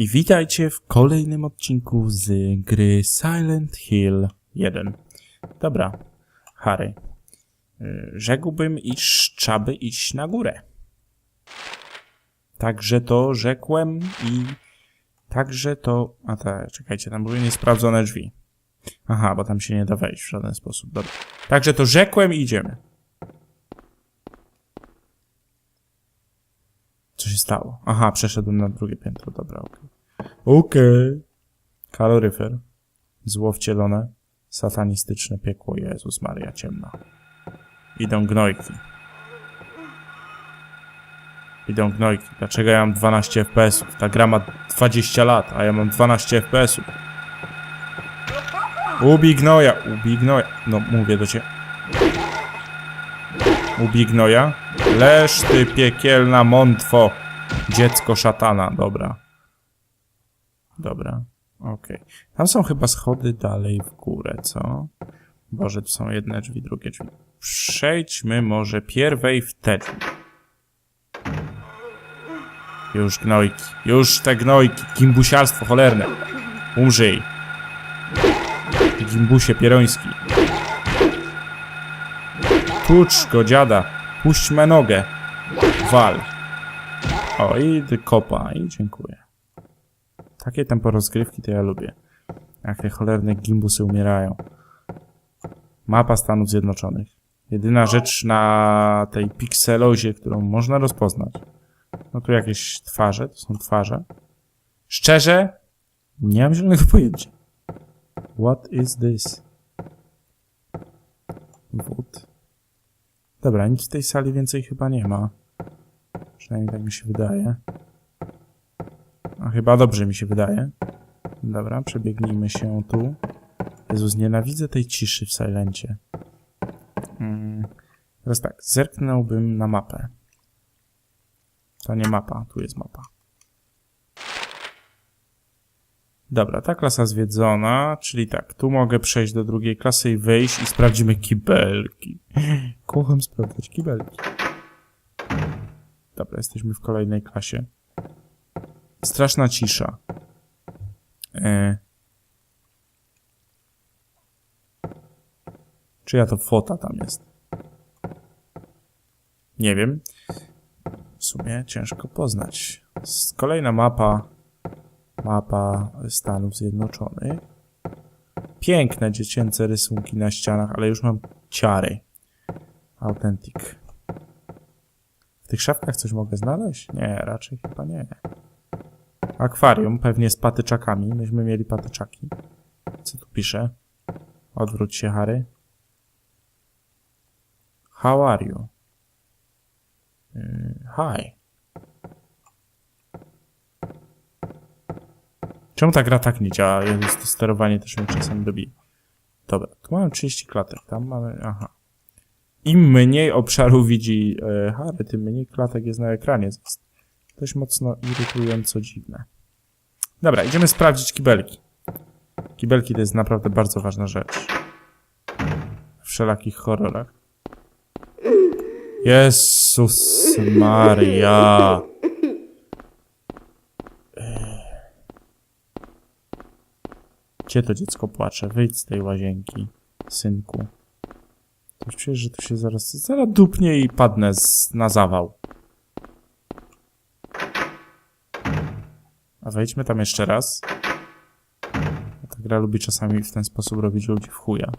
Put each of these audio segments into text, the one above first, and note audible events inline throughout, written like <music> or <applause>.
I witajcie w kolejnym odcinku z gry Silent Hill 1. Dobra, Harry. y, Rzekłbym, iż trzeba by iść na górę. Także to rzekłem i także to... A tak, czekajcie, tam były niesprawdzone drzwi. Aha, bo tam się nie da wejść w żaden sposób. Dobra. Także to rzekłem i idziemy. Co się stało? Aha, przeszedłem na drugie piętro. Dobra, okej. Okej. Kaloryfer. Zło wcielone. Satanistyczne piekło. Jezus Maria, ciemno. Idą gnojki. Idą gnojki. Dlaczego ja mam 12 FPS-ów? Ta gra ma 20 lat, a ja mam 12 FPS-ów. Ubij gnoja, ubij gnoja. No, mówię do ciebie. Ubij gnoja. Leż ty piekielna mątwo. Dziecko szatana, dobra. Dobra, okej. Tam są chyba schody dalej w górę, co? Boże, tu są jedne drzwi, drugie drzwi. Przejdźmy może pierwej w te drzwi. Już gnojki, już te gnojki, gimbusiarstwo cholerne. Umrzyj. Gimbusie pieroński. Tucz go dziada, puść me nogę. Wal. O, i kopa, i dziękuję. Takie tempo rozgrywki to ja lubię. Jak te cholerne gimbusy umierają. Mapa Stanów Zjednoczonych. Jedyna rzecz na tej pikselozie, którą można rozpoznać. No tu jakieś twarze, to są twarze. Szczerze, nie mam zielonego <laughs> pojęcia. What is this? Wód. Dobra, nic w tej sali więcej chyba nie ma. Przynajmniej tak mi się wydaje. Chyba dobrze mi się wydaje. Dobra, przebiegnijmy się tu. Jezus, nienawidzę tej ciszy w Silencie. Mm. Teraz tak, zerknąłbym na mapę. To nie mapa, tu jest mapa. Dobra, ta klasa zwiedzona, czyli tak, tu mogę przejść do drugiej klasy i wyjść i sprawdzimy kibelki. <laughs> Kocham sprawdzać kibelki. Dobra, jesteśmy w kolejnej klasie. Straszna cisza. E... Czyja to fota tam jest? Nie wiem. W sumie ciężko poznać. Kolejna mapa. Mapa Stanów Zjednoczonych. Piękne dziecięce rysunki na ścianach, ale już mam ciary. Authentic. W tych szafkach coś mogę znaleźć? Nie, raczej chyba nie. Akwarium, pewnie z patyczakami. Myśmy mieli patyczaki. Co tu pisze? Odwróć się, Harry. How are you? Yy, hi. Czemu ta gra tak nie działa? Jezus, to sterowanie też mnie czasem dobi. Dobra, tu mamy 30 klatek, tam mamy... Aha. Im mniej obszaru widzi e, Harry, tym mniej klatek jest na ekranie. Jest dość mocno irytująco dziwne. Dobra, idziemy sprawdzić kibelki. Kibelki to jest naprawdę bardzo ważna rzecz. W wszelakich horrorach. Jezus Maria. Gdzie to dziecko płacze? Wyjdź z tej łazienki, synku. Coś czujesz, że tu się zaraz, zaraz dupnie i padnę z, na zawał. A wejdźmy tam jeszcze raz. Ta gra lubi czasami w ten sposób robić ludzi w chuja.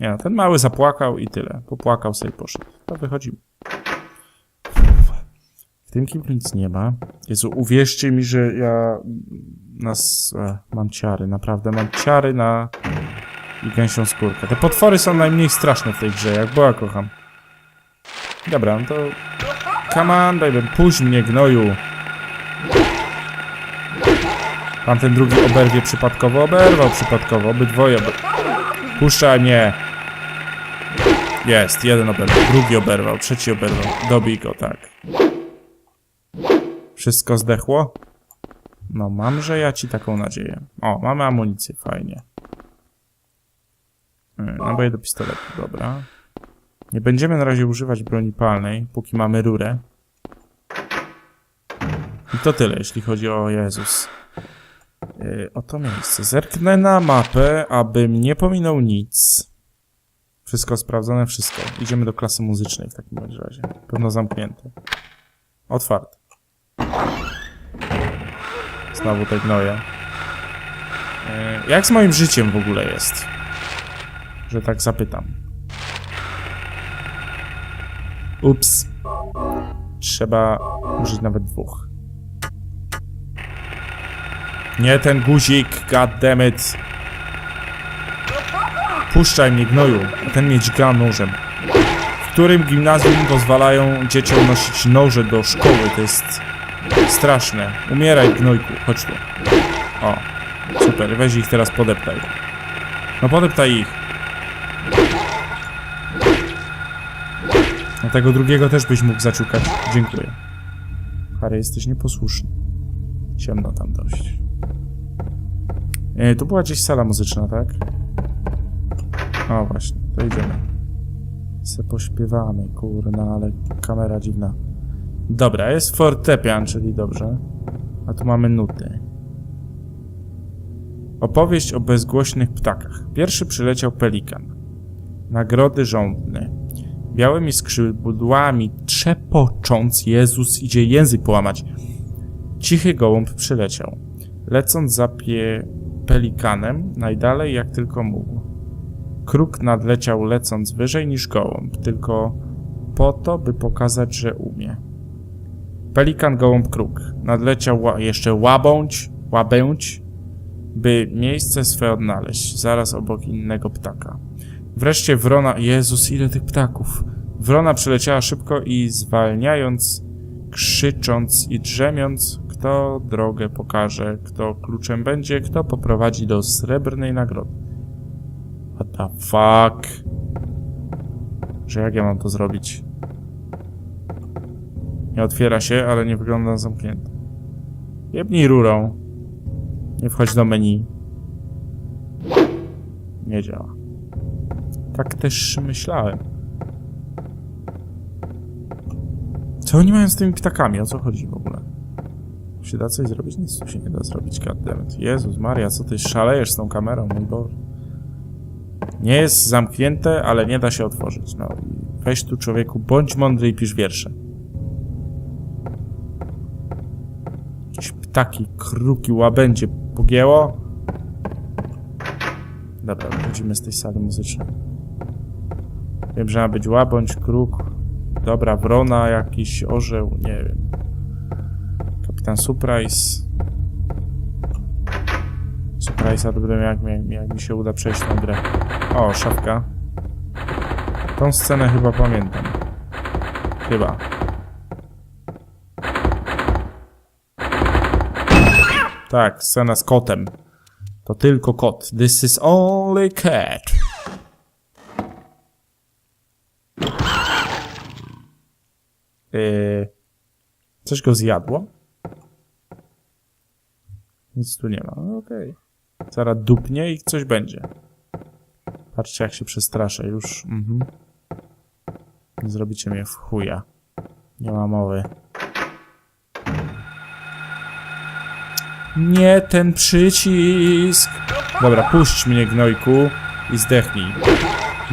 Nie no, ten mały zapłakał i tyle. Popłakał sobie poszedł. To wychodzimy. W tym kiblu nic nie ma. Jezu, uwierzcie mi, że ja nas... E, mam ciary, naprawdę. Mam ciary na... i gęsią skórkę. Te potwory są najmniej straszne w tej grze, jak była kocham. Dobra, no to... Come on, baby, puść mnie, gnoju. Pan ten drugi oberwie przypadkowo, oberwał przypadkowo, obydwoje ober... Puszczaj mnie. Jest, jeden oberwał, drugi oberwał, trzeci oberwał. Dobij go, tak. Wszystko zdechło? No, mam, że ja ci taką nadzieję. O, mamy amunicję, fajnie. Hmm, Naboje do pistoletu, dobra. Nie będziemy na razie używać broni palnej, póki mamy rurę. I to tyle, jeśli chodzi o Jezus. Yy, o miejsce. Zerknę na mapę, abym nie pominął nic. Wszystko sprawdzone, wszystko. Idziemy do klasy muzycznej w takim razie. Pewno zamknięte. Otwarte. Znowu te gnoje. Yy, jak z moim życiem w ogóle jest? Że tak zapytam. Ups. Trzeba użyć nawet dwóch. Nie ten guzik, goddammit. Puszczaj mnie, gnoju. Ten mnie dźga nożem. W którym gimnazjum pozwalają dzieciom nosić noże do szkoły? To jest straszne. Umieraj, gnojku. Chodź tu. O, super. Weź ich teraz podeptaj. No podeptaj ich. A tego drugiego też byś mógł zaciukać. Dziękuję. Harry, jesteś nieposłuszny. Ciemno tam dość. E, tu była gdzieś sala muzyczna, tak? O, właśnie, to idziemy. Se pośpiewamy, kurna, ale kamera dziwna. Dobra, jest fortepian, czyli dobrze. A tu mamy nuty. Opowieść o bezgłośnych ptakach. Pierwszy przyleciał pelikan. Nagrody żądny. Białymi skrzydłami trzepocząc, Jezus idzie język połamać. Cichy gołąb przyleciał, lecąc za pie pelikanem najdalej jak tylko mógł. Kruk nadleciał lecąc wyżej niż gołąb, tylko po to, by pokazać, że umie. Pelikan, gołąb, kruk. Nadleciał jeszcze łabądź, łabędź, by miejsce swe odnaleźć, zaraz obok innego ptaka. Wreszcie wrona... Jezus, ile tych ptaków! Wrona przyleciała szybko i zwalniając, krzycząc i drzemiąc, kto drogę pokaże, kto kluczem będzie, kto poprowadzi do srebrnej nagrody. What the fuck? Że jak ja mam to zrobić? Nie otwiera się, ale nie wygląda na zamknięte. Jebnij rurą. Nie wchodź do menu. Nie działa. Tak też myślałem. Co oni mają z tymi ptakami? O co chodzi w ogóle? Się da coś zrobić? Nic tu się nie da zrobić, goddammit. Jezus Maria, co ty szalejesz z tą kamerą, mój Boże. Nie jest zamknięte, ale nie da się otworzyć. No weź tu człowieku, bądź mądry i pisz wiersze. Jakieś ptaki, kruki, łabędzie pogięło. Dobra, wychodzimy z tej sali muzycznej. Wiem, że ma być łabądź, kruk. Dobra, wrona, jakiś orzeł, nie wiem. Kapitan Surprise. Surprise'a miał, jak, jak, mi się uda przejść tę grę. O, szafka. Tą scenę chyba pamiętam. Chyba. Tak, scena z kotem. To tylko kot. This is only cat. Yy, coś go zjadło? Nic tu nie ma. No, Okej. Zaraz dupnie i coś będzie. Patrzcie, jak się przestraszę. Już. Mhm. Zrobicie mnie w chuja. Nie ma mowy. Nie ten przycisk. Dobra, puść mnie, gnojku, i zdechnij.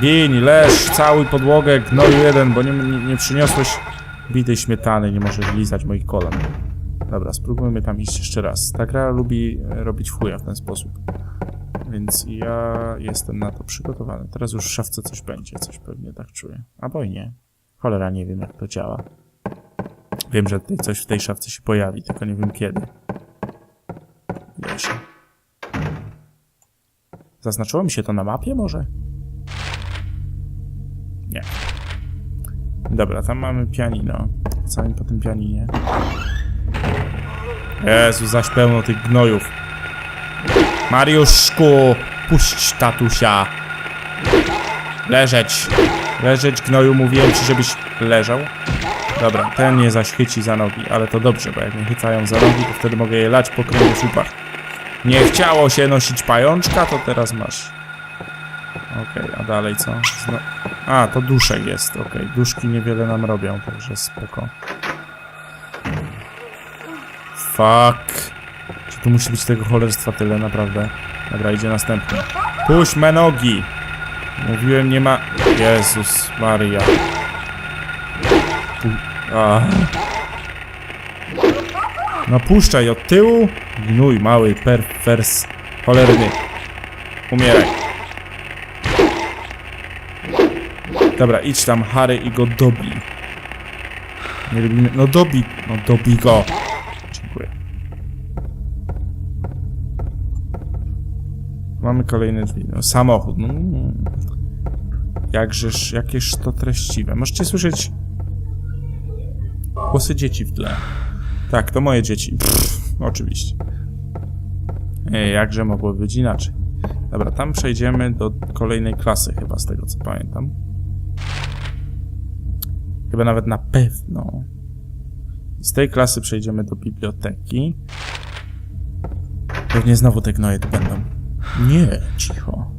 Gin, leż, całuj podłogę, gnoju jeden, bo nie, nie, nie przyniosłeś bitej śmietany, nie możesz lizać moich kolan. Dobra, spróbujmy tam iść jeszcze raz. Ta gra lubi e, robić chuja w ten sposób. Więc ja jestem na to przygotowany. Teraz już w szafce coś będzie, coś pewnie tak czuję. Albo i nie. Cholera, nie wiem jak to działa. Wiem, że tutaj coś w tej szafce się pojawi, tylko nie wiem kiedy. Jeże. Zaznaczyło mi się to na mapie może? Nie. Dobra, tam mamy pianino. Co mi po tym pianinie? Jezu, zaś pełno tych gnojów. Mariuszku, puść tatusia. Leżeć. Leżeć, gnoju, mówiłem ci, żebyś leżał. Dobra, ten mnie zaś chyci za nogi, ale to dobrze, bo jak mnie chycają za nogi, to wtedy mogę je lać po kręgosłupach. Nie chciało się nosić pajączka, to teraz masz. Okej, a dalej co? Zno... A, to duszek jest, okej. Duszki niewiele nam robią, także spoko. Fuck. Czy tu musi być tego cholerstwa tyle, naprawdę? Dobra, idzie następny. Puść me nogi! Mówiłem, nie ma... Jezus Maria. Pu... A. No puszczaj od tyłu. Gnój, mały perfers cholerny. Umieraj. Dobra, idź tam, Harry, i go dobij. Nie lubimy... No dobij, no dobij go. Mamy kolejne drzwi. No, samochód. No, mm. Jakżeż, jakież to treściwe. Możecie słyszeć głosy dzieci w tle. Tak, to moje dzieci. Pff, oczywiście. Ej, jakże mogło być inaczej. Dobra, tam przejdziemy do kolejnej klasy chyba, z tego co pamiętam. Chyba nawet na pewno. Z tej klasy przejdziemy do biblioteki. Pewnie znowu te gnoje tu będą. Nie, cicho.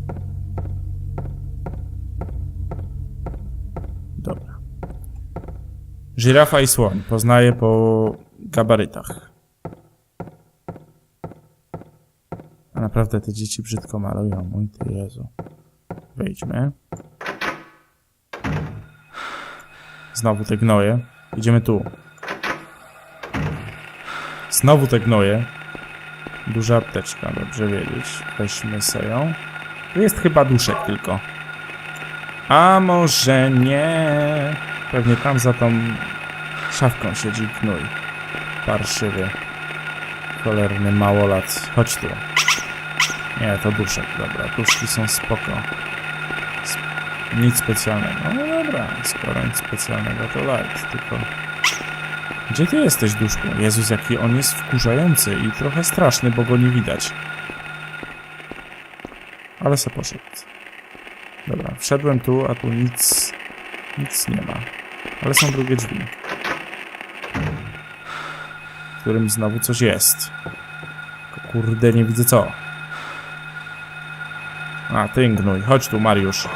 Dobra. Żyrafa i słoń. Poznaję po gabarytach. A naprawdę te dzieci brzydko malują. Mój ty Jezu. Wejdźmy. Znowu te gnoje. Idziemy tu. Znowu te gnoje. Duża apteczka, dobrze wiedzieć. Weźmy sobie ją. Tu jest chyba duszek tylko. A może nie. Pewnie tam za tą szafką siedzi gnój. Parszywy. Cholerny małolat. Chodź tu. Nie, to duszek, dobra. Duszki są spoko. Sp nic specjalnego. No dobra, skoro nic specjalnego to light, tylko... Gdzie ty jesteś, duszku? Jezus, jaki on jest wkurzający i trochę straszny, bo go nie widać. Ale se poszedł. Dobra, wszedłem tu, a tu nic... Nic nie ma. Ale są drugie drzwi. W którym znowu coś jest. Kurde, nie widzę co. A, ty gnój. Chodź tu, Mariusz.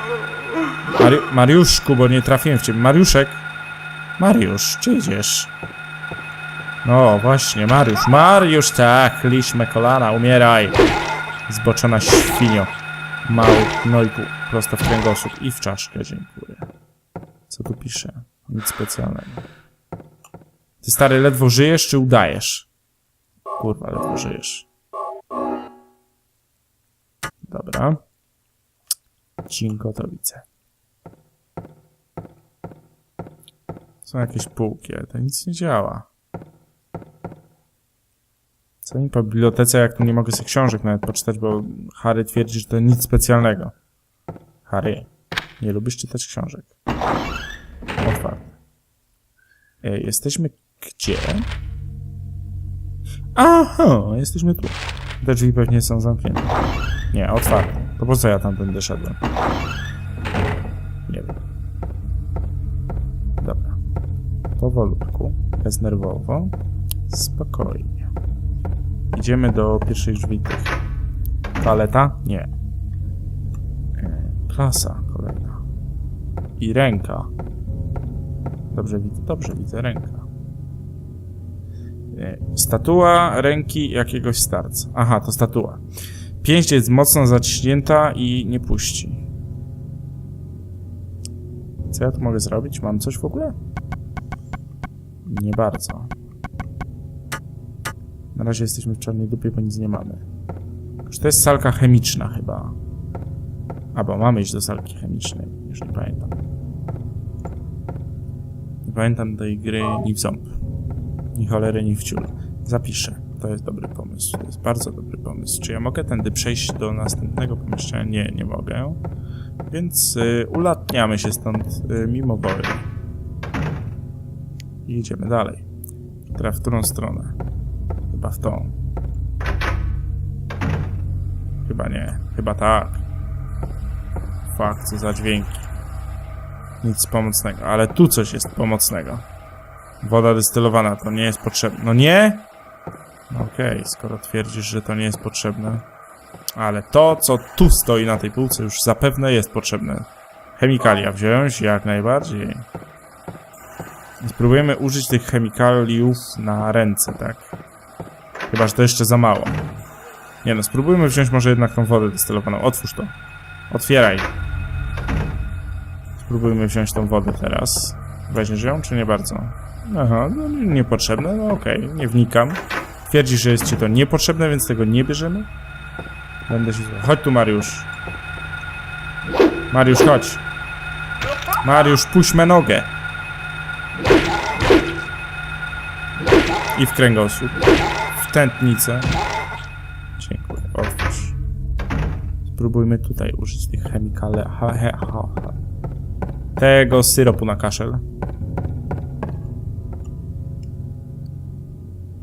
Mari Mariuszku, bo nie trafiłem w ciebie. Mariuszek. Mariusz, czy idziesz? No, właśnie, Mariusz. Mariusz, tak. Liśmy kolana, umieraj. Zboczona świnio. Mały gnojku, prosto w kręgosłup i w czaszkę, dziękuję. Co tu pisze? Nic specjalnego. Ty stary, ledwo żyjesz, czy udajesz? Kurwa, ledwo żyjesz. Dobra. Cinkotowice. Są jakieś półki, ale to nic nie działa. Co mi po bibliotece, jak tu nie mogę sobie książek nawet poczytać, bo Harry twierdzi, że to nic specjalnego. Harry, nie lubisz czytać książek. Otwarte. E, jesteśmy gdzie? Aha, jesteśmy tu. Te drzwi pewnie są zamknięte. Nie, otwarte. To po co ja tam będę szedłem? Nie wiem. Dobra. Powolutku, beznerwowo, spokojnie. Idziemy do pierwszej drzwi. Toaleta? Nie. E, Klasa kolejna. I ręka. Dobrze widzę, dobrze widzę ręka. E, Statua ręki jakiegoś starca. Aha, to statua. Pięść jest mocno zaciśnięta i nie puści. Co ja tu mogę zrobić? Mam coś w ogóle? Nie bardzo. Na razie jesteśmy w czarnej dupie, bo nic nie mamy. To jest salka chemiczna chyba? Albo mamy iść do salki chemicznej. Już nie pamiętam. Nie pamiętam tej gry ni w ząb. Ni cholery, ni w ciul. Zapiszę. To jest dobry pomysł. To jest bardzo dobry pomysł. Czy ja mogę tędy przejść do następnego pomieszczenia? Nie, nie mogę. Więc y, ulatniamy się stąd y, mimo woli. I idziemy dalej. Teraz w którą stronę? Chyba w tą. Chyba nie. Chyba tak. Fakt, co za dźwięki. Nic pomocnego. Ale tu coś jest pomocnego. Woda destylowana to nie jest potrzebne. No nie? No Okej, skoro twierdzisz, że to nie jest potrzebne. Ale to, co tu stoi na tej półce, już zapewne jest potrzebne. Chemikalia wziąć, jak najbardziej. Spróbujemy użyć tych chemikaliów na ręce, tak? Chyba, że to jeszcze za mało. Nie no, spróbujmy wziąć może jednak tą wodę destylowaną. Otwórz to. Otwieraj. Spróbujmy wziąć tą wodę teraz. Weźmiesz ją, czy nie bardzo? Aha, no niepotrzebne, no okej, nie wnikam. Twierdzi, że jest ci to niepotrzebne, więc tego nie bierzemy? Będę się... Chodź tu, Mariusz. Mariusz, chodź. Mariusz, puśćmy nogę. I w kręgosłup. Tętnicę. Dziękuję, otwórz. Spróbujmy tutaj użyć tych chemikale... Ha, he, ha, ha. Tego syropu na kaszel.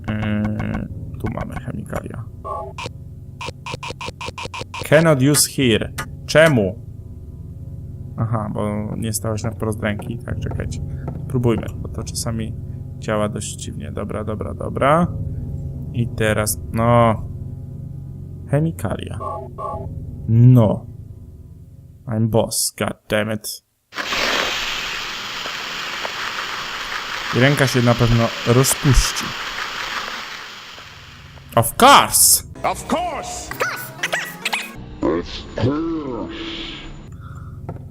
Yy, tu mamy chemikalia. Cannot use here. Czemu? Aha, bo nie stałeś na wprost ręki. Tak, czekajcie. Spróbujmy, bo to czasami działa dość dziwnie. Dobra, dobra, dobra. I teraz, no... Chemikalia. No. I'm boss, god damn it. I ręka się na pewno rozpuści. Of course! Of course!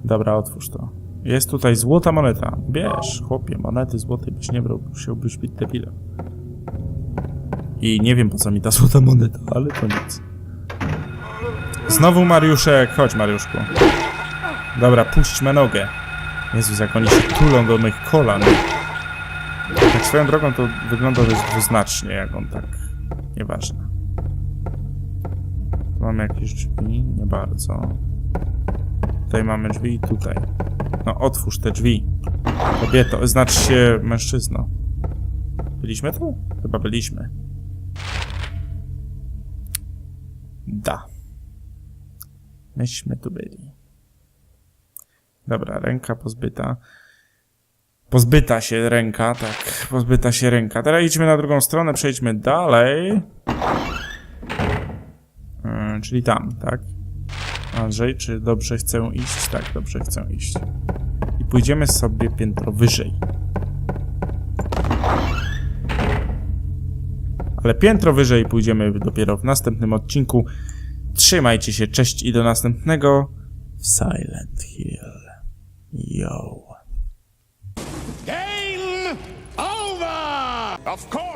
Dobra, otwórz to. Jest tutaj złota moneta. Bierz, chłopie, monety złotej byś nie brał, musiałbyś być debilem. I nie wiem po co mi ta złota moneta, ale to nic. Znowu Mariuszek, chodź Mariuszku. Dobra, puśćmy nogę. Jezus, jak oni się tulą do moich kolan. Tak swoją drogą to wygląda dość dwuznacznie, jak on tak... Nieważne. Tu mamy jakieś drzwi? Nie bardzo. Tutaj mamy drzwi i tutaj. No, otwórz te drzwi. Kobieto, znaczy się mężczyzno. Byliśmy tu? Chyba byliśmy. Da. Myśmy tu byli. Dobra, ręka pozbyta. Pozbyta się ręka, tak. Pozbyta się ręka. Teraz idźmy na drugą stronę, przejdźmy dalej. Yy, czyli tam, tak? Andrzej, czy dobrze chcę iść? Tak, dobrze chcę iść. I pójdziemy sobie piętro wyżej. Ale piętro wyżej pójdziemy dopiero w następnym odcinku. Trzymajcie się, cześć i do następnego Silent Hill. Yo. Game over! Of course!